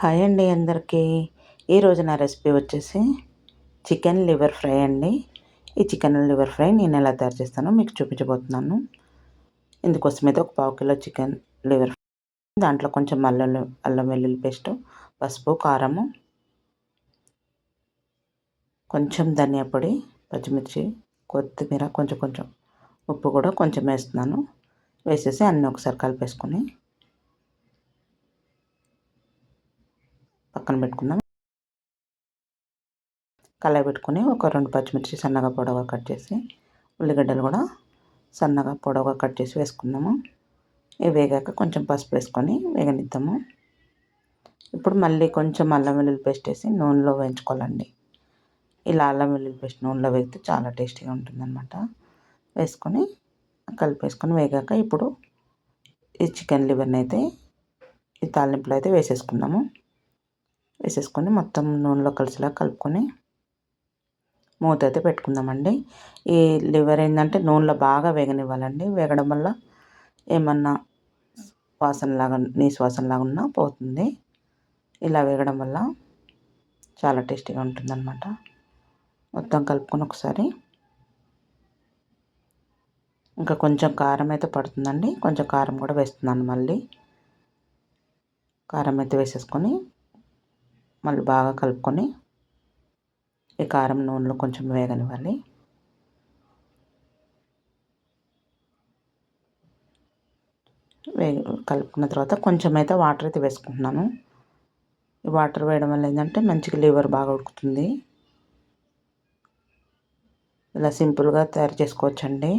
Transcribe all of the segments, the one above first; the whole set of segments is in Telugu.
హాయ్ అండి అందరికీ. ఈరోజు నా రెసిపీ వచ్చేసి చికెన్ లివర్ ఫ్రై అండి. ఈ చికెన్ లివర్ ఫ్రై నేను ఎలా తయారు చేస్తానో మీకు చూపించబోతున్నాను. ఇందుకోసం అయితే ఒక పావు కిలో చికెన్ లివర్ ఫ్రై దాంట్లో కొంచెం అల్లం అల్లం వెల్లుల్లి పేస్ట్ పసుపు కారము కొంచెం ధనియా పొడి పచ్చిమిర్చి కొత్తిమీర కొంచెం కొంచెం ఉప్పు కూడా కొంచెం వేస్తున్నాను. వేసేసి అన్నీ ఒకసారి కలిపేసుకొని పక్కన పెట్టుకుందాం. కళాయి పెట్టుకుని ఒక రెండు పచ్చిమిర్చి సన్నగా పొడవుగా కట్ చేసి ఉల్లిగడ్డలు కూడా సన్నగా పొడవుగా కట్ చేసి వేసుకుందాము. ఇవి వేగాక కొంచెం పసుపు వేసుకొని వేగనిద్దాము. ఇప్పుడు మళ్ళీ కొంచెం అల్లం వెల్లుల్లి పేస్ట్ వేసి నూనెలో వేయించుకోవాలండి. ఇలా అల్లం వెల్లుల్లి పేస్ట్ నూనెలో వేగితే చాలా టేస్టీగా ఉంటుందన్నమాట. వేసుకొని కలిపేసుకొని వేగాక ఇప్పుడు ఈ చికెన్ లివర్ని అయితే ఈ తాలింపులో అయితే వేసేసుకుందాము. వేసేసుకొని మొత్తం నూనెలో కలిసిలా కలుపుకొని మూత అయితే పెట్టుకుందామండి. ఈ లివర్ ఏంటంటే నూనెలో బాగా వేగనివ్వాలండి. వేగడం వల్ల ఏమన్నా వాసనలాగా నీసు వాసనలాగా ఉన్నా పోతుంది. ఇలా వేగడం వల్ల చాలా టేస్టీగా ఉంటుందన్నమాట. మొత్తం కలుపుకొని ఒకసారి ఇంకా కొంచెం కారం అయితే పడుతుందండి. కొంచెం కారం కూడా వేస్తున్నాను మళ్ళీ. కారం అయితే వేసేసుకొని మళ్ళీ బాగా కలుపుకొని ఈ కారం నూనెలో కొంచెం వేగనివ్వాలి. వే కలుపుకున్న తర్వాత కొంచెం అయితే వాటర్ అయితే వేసుకుంటున్నాను. ఈ వాటర్ వేయడం వల్ల ఏంటంటే మంచిగా లివర్ బాగా ఉడుకుతుంది. ఇలా సింపుల్గా తయారు చేసుకోవచ్చండి.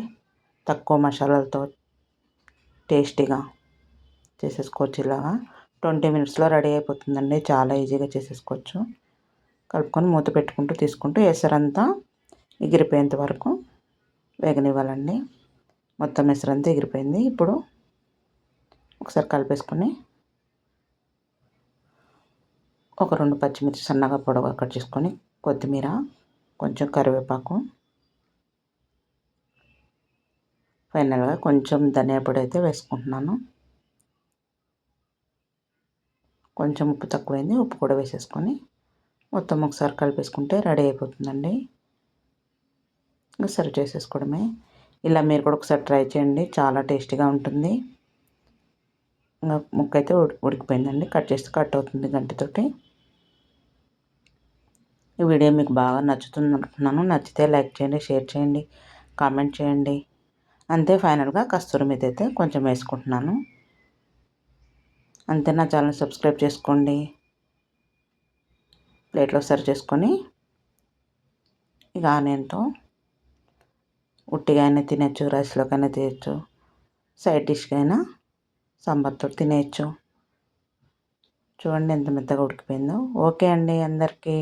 తక్కువ మసాలాలతో టేస్టీగా చేసేసుకోవచ్చు ఇలాగా. ట్వంటీ మినిట్స్లో రెడీ అయిపోతుందండి. చాలా ఈజీగా చేసేసుకోవచ్చు. కలుపుకొని మూత పెట్టుకుంటూ తీసుకుంటూ ఎసరంతా ఎగిరిపోయేంత వరకు వేగనివ్వాలండి. మొత్తం ఎసరంతా ఎగిరిపోయింది. ఇప్పుడు ఒకసారి కలిపేసుకొని ఒక రెండు పచ్చిమిర్చి సన్నగా పొడవుగా కట్ చేసుకొని కొత్తిమీర కొంచెం కరివేపాకు ఫైనల్గా కొంచెం ధనియా పొడి అయితే వేసుకుంటున్నాను. కొంచెం ఉప్పు తక్కువైంది. ఉప్పు కూడా వేసేసుకొని మొత్తం ఒకసారి కలిపేసుకుంటే రెడీ అయిపోతుందండి. ఇంకా సర్వ్ చేసేసుకోవడమే. ఇలా మీరు కూడా ఒకసారి ట్రై చేయండి. చాలా టేస్టీగా ఉంటుంది. ఇంకా ముక్క అయితే ఉడికిపోయిందండి. కట్ చేస్తే కట్ అవుతుంది గంటితోటి. ఈ వీడియో మీకు బాగా నచ్చుతుంది అనుకుంటున్నాను నచ్చితే లైక్ చేయండి షేర్ చేయండి కామెంట్ చేయండి. అంతే ఫైనల్గా కస్తూరి మీద అయితే కొంచెం వేసుకుంటున్నాను. అంతే నా ఛానల్ సబ్స్క్రైబ్ చేసుకోండి. ప్లేట్లో సర్వ్ చేసుకొని ఇక ఆనియన్తో ఉట్టిగా అయినా తినచ్చు రైస్లోకైనా తినచ్చు సైడ్ డిష్గా అయినా సాంబార్తో తినేయచ్చు. చూడండి ఎంత మెత్తగా ఉడికిపోయిందో. ఓకే అండి అందరికీ.